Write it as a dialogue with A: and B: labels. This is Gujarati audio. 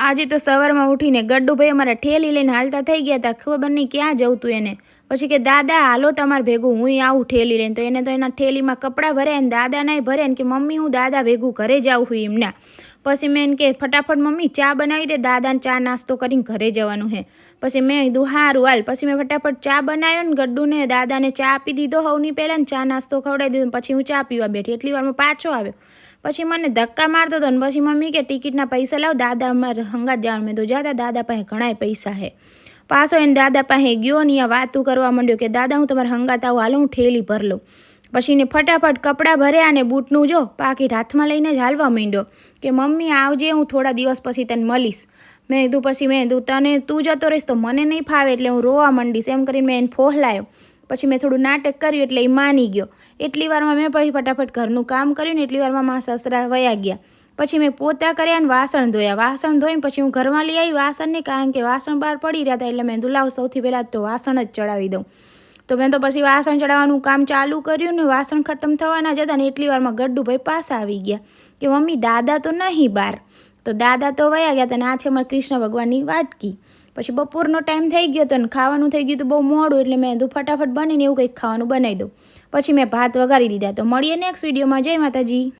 A: આજે તો સવારમાં ઉઠીને ગડ્ડુભાઈ અમારા ઠેલી લઈને હાલતા થઈ ગયા હતા ખબર નહીં ક્યાં જવું તું એને. પછી કે, દાદા, હાલો તમારે ભેગું, હું આવું ઠેલી લઈને. તો એને તો એના ઠેલીમાં કપડાં ભર્યા ને દાદા નાય ભર્યા ને કે, મમ્મી, હું દાદા ભેગું ઘરે જાઉં છું એમના. પછી મેં કે, ફટાફટ મમ્મી, ચા બનાવી દે દાદાને ચા નાસ્તો કરીને ઘરે જવાનું હે. પછી મેં કીધું સારું હાલ. પછી મેં ફટાફટ ચા બનાવ્યો ને ગડ્ડુને દાદાને ચા આપી દીધો હવની પહેલાં ચા નાસ્તો ખવડાવી દીધો પછી હું ચા પીવા બેઠી. એટલી વારમાં પાછો આવ્યો. પછી મને ધક્કા મારતો હતો ને પછી મમ્મી કે, ટિકિટના પૈસા લાવ, દાદા અમારે હંગાત જવાનું. મેં તો જાતા દાદા પાસે ઘણાય પૈસા હે. પાછો એને દાદા પાસે ગયો ને આ વાતું કરવા માંડ્યો કે, દાદા, હું તમારે હંગાત આવું, હાલો હું ઠેલી ભર લઉં. પછી ને ફટાફટ કપડાં ભર્યા અને બૂટનું જો પાકીટ હાથમાં લઈને જ હાલવા માંડ્યો કે, મમ્મી, આવજે, હું થોડા દિવસ પછી તને મળીશ. મેં કીધું, પછી મેં કીધું, તને તું જતો રહીશ તો મને નહીં ફાવે એટલે હું રોવા માંડીશ. એમ કરીને મેં એને ફોહલાયો. પછી મેં થોડું નાટક કર્યું એટલે એ માની ગયો. એટલી વારમાં મેં પછી ફટાફટ ઘરનું કામ કર્યું ને એટલી વારમાં મારા સસરા વયા ગયા. પછી મેં પોતા કર્યા અને વાસણ ધોયા. વાસણ ધોઈને પછી હું ઘરમાં લઈ આવી વાસણને કારણ કે વાસણ બહાર પડી રહ્યા હતા એટલે મેં દુલાવ સૌથી પહેલાં તો વાસણ જ ચડાવી દઉં. તો મેં તો પછી વાસણ ચડાવવાનું કામ ચાલુ કર્યું ને વાસણ ખતમ થવાના જ હતા ને એટલી વારમાં ગડ્ડુભાઈ પાસે આવી ગયા કે મમ્મી, દાદા તો નહીં બહાર. તો દાદા તો વયા ગયા હતા ને, આ છે મારા કૃષ્ણ ભગવાનની વાટકી. પછી બપોરનો ટાઈમ થઈ ગયો હતો ને ખાવાનું થઈ ગયું તો બહુ મોડું, એટલે મેં કીધું ફટાફટ બનીને એવું કંઈક ખાવાનું બનાવી દઉં. પછી મેં ભાત વઘારી દીધા. તો મળીએ નેક્સ્ટ વિડીયોમાં જય માતાજી.